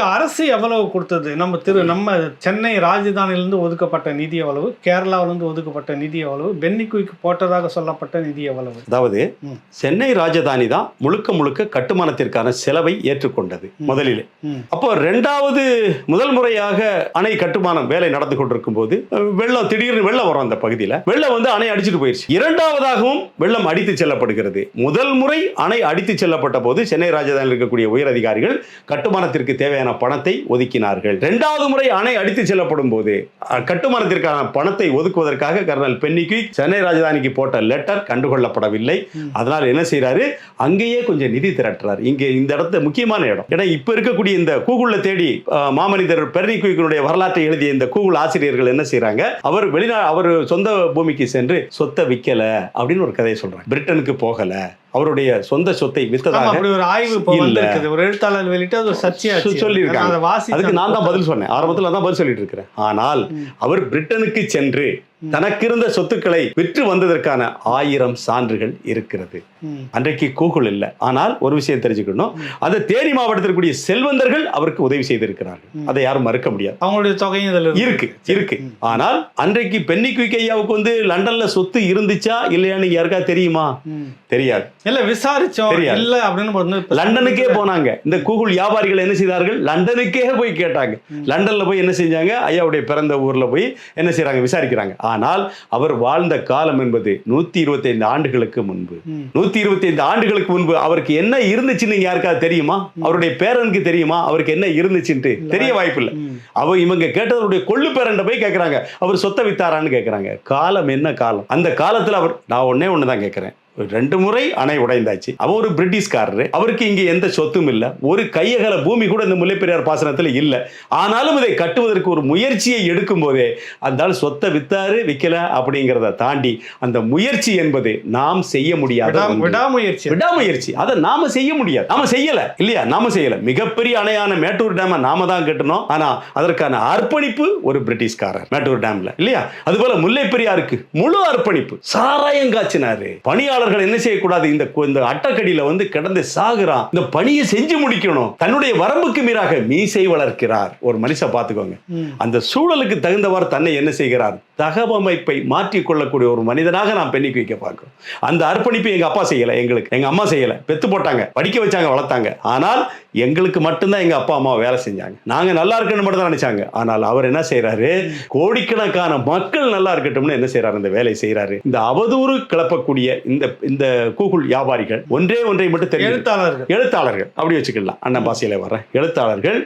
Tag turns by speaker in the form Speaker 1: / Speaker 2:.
Speaker 1: இதுக்கு அரசு எவ்வளவு கொடுத்தது? நம்ம திரு நம்ம சென்னை ராஜதானிலிருந்து ஒதுக்கப்பட்ட நிதி எவ்வளவு? கேரளாவிலிருந்து ஒதுக்கப்பட்ட நிதி எவ்வளவு? பென்னிக்குய்க்கு போட்டதாக சொல்லப்பட்ட நிதி எவ்வளவு?
Speaker 2: அதாவது. சென்னை ராஜதானி தான் முழுக்க முழுக்க கட்டுமானத்திற்கான செலவை ஏற்றுக்கொண்டது முதலிலே. அப்போ ரெண்டாவது முதல் முறையாக அணை கட்டுமானம் வேலை நடந்து கொண்டிருக்கும் போது வெள்ளம் திடீர்னு வெள்ளம் வரும் அந்த பகுதியில். வெள்ளம் வந்து அணை அடிச்சிட்டு போயிருச்சு. இரண்டாவதாகவும் வெள்ளம் அடித்து செல்லப்படுகிறது. முதல் முறை அணை அடித்து செல்லப்பட்ட போது சென்னை ராஜதானியில் இருக்கக்கூடிய உயர் அதிகாரிகள் கட்டுமானத்திற்கு தேவையான பணத்தை ஒதுக்கினார்கள். இரண்டாவது முறை அணை அடித்து செல்லப்படும் போது கட்டுமானத்திற்கான பணத்தை ஒதுக்குவதற்காக கர்னல் பென்னிக்கு சென்னை ராஜதானிக்கு போட்ட லெட்டர் கண்டுகொள்ளப்படவில்லை. அதனால் என்ன செய்றாரு? அங்கேயே கொஞ்சம் நிதி திரட்டுறாரு. இங்கே இந்த இடத்த முக்கியமான இடம். ஏன்னா இப்ப இருக்கக்கூடிய இந்த கூகுள்ல தேடி மாமனிதர் பெர்னிக்வினுடைய வரலாற்றை எழுதிய இந்த கூகுள் ஆசிரியர்கள் என்ன செய்றாங்க? அவர் வெளிநா அவர் சொந்த பூமிக்கு சென்று சொத்தை விக்கல அப்படின்னு ஒரு கதையை சொல்றாங்க. பிரிட்டனுக்கு போகல. அவருடைய சொந்த சொத்தை வித்ததாக
Speaker 1: அப்படி ஒரு ஆய்வு
Speaker 2: இல்ல.
Speaker 1: ஒரு எழுத்தாளர் வெளியிட்டு அது ஒரு சர்ச்சையாச்சு.
Speaker 2: சொ- சொல்லியிருக்காங்க. அதுக்கு நான் தான் பதில் சொன்னேன். ஆரம்பத்தில் தான் பதில் சொல்லிட்டு இருக்கிறேன். ஆனால் அவர் பிரிட்டனுக்கு சென்று தனக்கிருந்த சொத்துக்களை விற்று வந்ததற்கான ஆயிரம் சான்றுகள் இருக்கிறது. அன்றைக்கு கூகுள் இல்லை. ஆனால் ஒரு விஷயம் தெரிஞ்சுக்கணும். அந்த தேனி மாவட்டத்தில் இருக்கக்கூடிய செல்வந்தர்கள் அவருக்கு உதவி செய்திருக்கிறார்கள். அதை யாரும் மறுக்க முடியாது.
Speaker 1: அவங்களுடைய தொகையும் இதுல
Speaker 2: இருக்கு. இருக்கு ஆனால் அன்றைக்கு பென்னி குயிக் ஐயாவுக்கு வந்து லண்டன்ல சொத்து இருந்துச்சா இல்லையான்னு யாருக்கா தெரியுமா. தெரியாது.
Speaker 1: இல்ல விசாரிச்சோம். இல்ல அப்படின்னு
Speaker 2: லண்டனுக்கே போனாங்க. இந்த கூகுள் வியாபாரிகள் என்ன செய்தார்கள்? லண்டனுக்கே போய் கேட்டாங்க. லண்டன்ல போய் என்ன செஞ்சாங்க? ஐயாவுடைய பிறந்த ஊர்ல போய் என்ன செய்றாங்க? விசாரிக்கிறாங்க. ஆனால் அவர் வாழ்ந்த காலம் என்பது நூத்தி இருபத்தைந்து ஆண்டுகளுக்கு முன்பு. நூத்தி இருபத்தைந்து ஆண்டுகளுக்கு முன்பு அவருக்கு என்ன இருந்துச்சுன்னு யாருக்காவது தெரியுமா? அவருடைய பேரனுக்கு தெரியுமா? அவருக்கு என்ன இருந்துச்சுன்ட்டு? தெரிய வாய்ப்பு இல்லை.
Speaker 1: ம்.
Speaker 2: அவ இவங்க கேட்டவருடைய கொள்ளு பேரண்ட போய் கேட்கறாங்க அவர் சொத்தை வித்தாரான்னு கேட்கறாங்க காலம் என்ன காலம்? அந்த காலத்துல அவர் நான் ஒண்ணே ஒன்று தான் கேட்கறேன் ரெண்டு முறை அணை உடைந்தாச்சு. அவர் ஒரு பிரிட்டிஷ்காரரு. அவருக்கு இங்க எந்த சொத்தும் இல்ல. ஒரு கையகல பூமி கூட இந்த முல்லைப்பெரியார் பாசனத்துல இல்ல. ஆனாலும் இதை கட்டுவதற்கு ஒரு முயற்சியை எடுக்கும் போதே அந்த ஆள் சொத்தை வித்தாரு விக்கல அப்படிங்கிறத தாண்டி அந்த முயற்சி என்பது நாம் செய்ய முடியாத.
Speaker 1: விடாமுயற்சி.
Speaker 2: விடாமுயற்சி. அதை நாம செய்ய முடியாது. நாம செய்யல. இல்லையா? நாம செய்யல. மிகப்பெரிய அணையான மேட்டூர் டேம நாம தான் கட்டணும். ஆனா அதற்கான அர்ப்பணிப்பு ஒரு பிரிட்டிஷ்காரர். மேட்டூர் டேம்ல. இல்லையா? அதுபோல முல்லை பெரியாருக்கு முழு அர்ப்பணிப்பு. சாராயம் காய்ச்சினாரு. பணியாளர்கள் என்ன செய்யக்கூடாது? இந்த இந்த அட்டக்கடியில வந்து கிடந்து சாகுறான் இந்த பணியை செஞ்சு முடிக்கணும். தன்னுடைய வரம்புக்கு மீறாக மீசை வளர்க்கிறார். ஒரு மனுஷன் பார்த்துக்கோங்க. அந்த சூழலுக்கு தகுந்தவாறு தன்னை என்ன செய்கிறார்? தகவமைப்பை மாற்றிக் கொள்ளக்கூடிய ஒரு மனிதனாக நாம் பெண்ணிக்கு வைக்க பார்க்கிறோம். அந்த அர்ப்பணிப்பு எங்க அப்பா செய்யல எங்களுக்கு. எங்க அம்மா செய்யல. பெத்து போட்டாங்க படிக்க வச்சாங்க வளர்த்தாங்க. ஆனால் எங்களுக்கு மட்டும்தான் எங்க அப்பா அம்மா வேலை செஞ்சாங்க. நாங்க நல்லா இருக்கணும் மட்டும் தான் நினைச்சாங்க. ஆனால் அவர் என்ன செய்யறாரு கோடிக்கணக்கான மக்கள் நல்லா இருக்கட்டும்னு என்ன செய்யறாரு இந்த வேலை செய்யறாரு இந்த அவதூறு கிளப்பக்கூடிய இந்த இந்த கூகுள் வியாபாரிகள் ஒன்றே ஒன்றை மட்டும் தெரியும்
Speaker 1: எழுத்தாளர்கள்.
Speaker 2: எழுத்தாளர்கள். அப்படி வச்சுக்கலாம். அண்ணன் பாசையில வர்றேன். எழுத்தாளர்கள்